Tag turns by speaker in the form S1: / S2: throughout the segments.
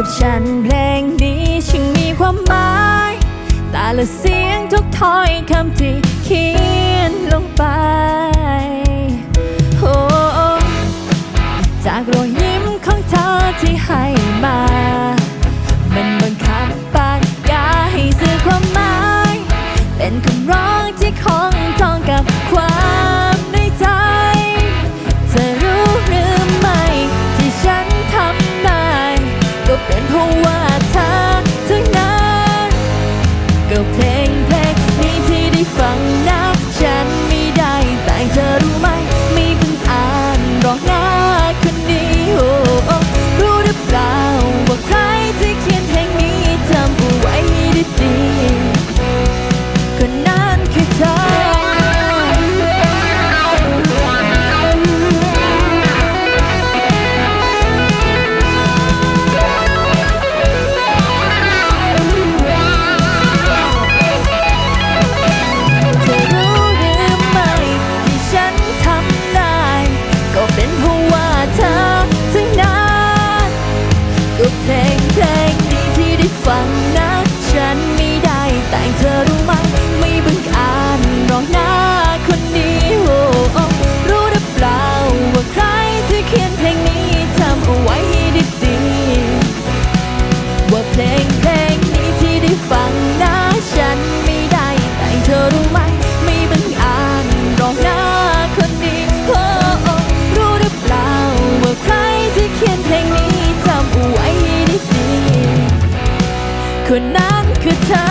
S1: กับฉันเพลงนี้ช่างมีความหมาย แต่ละเสียงทุกถ้อยคำที่เขียนลงไปโอ้จากรอยยิ้มของเธอที่ให้มา คนนั้นคือเธอ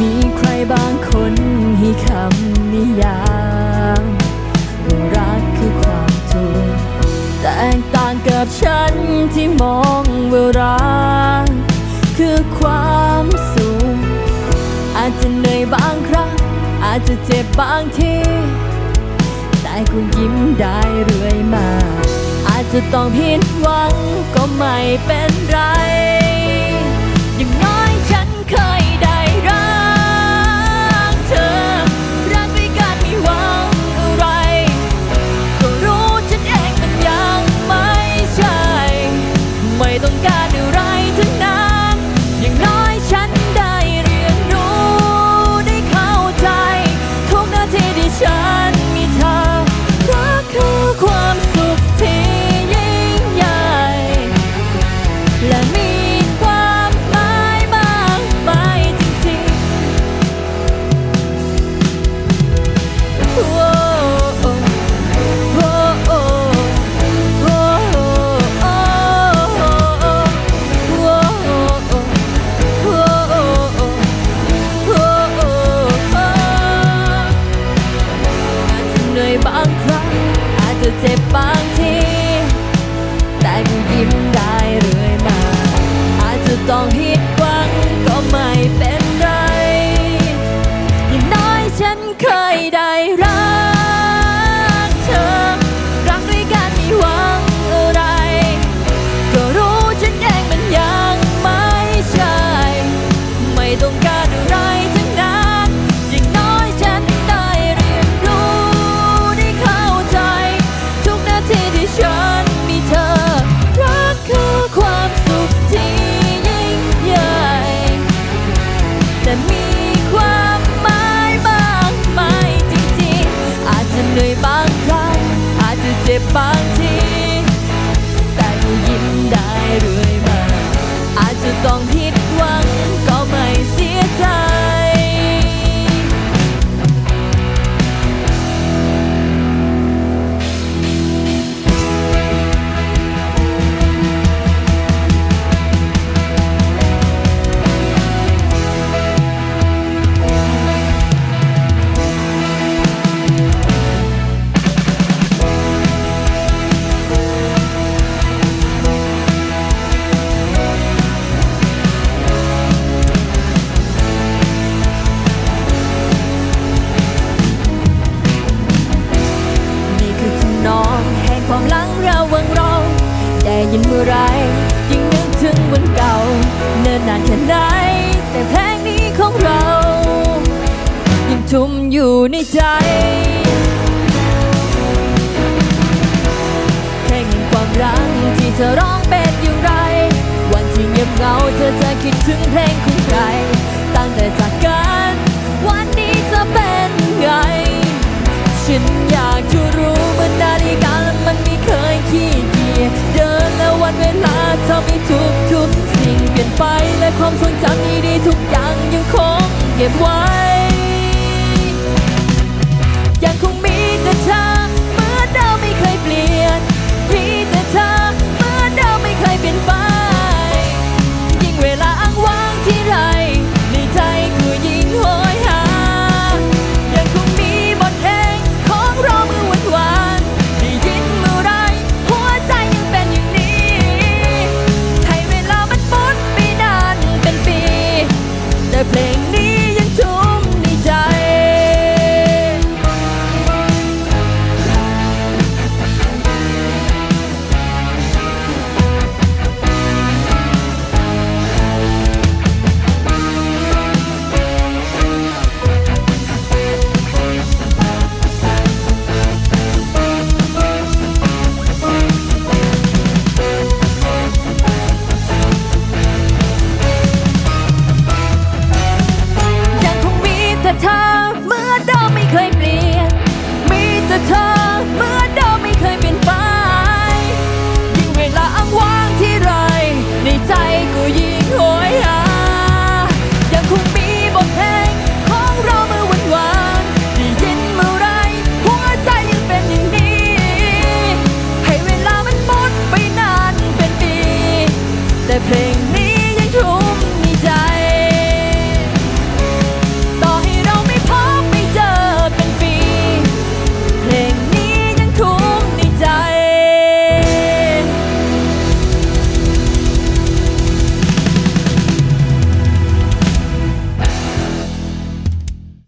S1: มีใครบางคนให้คำนิยามว่ารักคือความทุกข์แตกต่างกับฉันที่มองว่ารักคือความสุขอาจจะเหนื่อยบางครั้ง อาจจะเจ็บบางที แต่คุณยิ้มได้เรื่อยมา อาจจะต้องผิดหวังก็ไม่เป็นไร อ ยินเมื่อไร ยิ่งนึกถึงวันเก่า เนิ่นนานแค่ไหน แต่เพลงนี้ของเรา ยังทุ่มอยู่ในใจเพลงแห่งความรักที่เธอร้องเป็นอย่างไร วันที่เงียบเหงาเธอจะคิดถึงเพลงของใคร ตั้งแต่จากกัน วันนี้จะเป็นไง ฉันอยาก ความทรงจำดีๆทุกอย่างยังคงเก็บไว้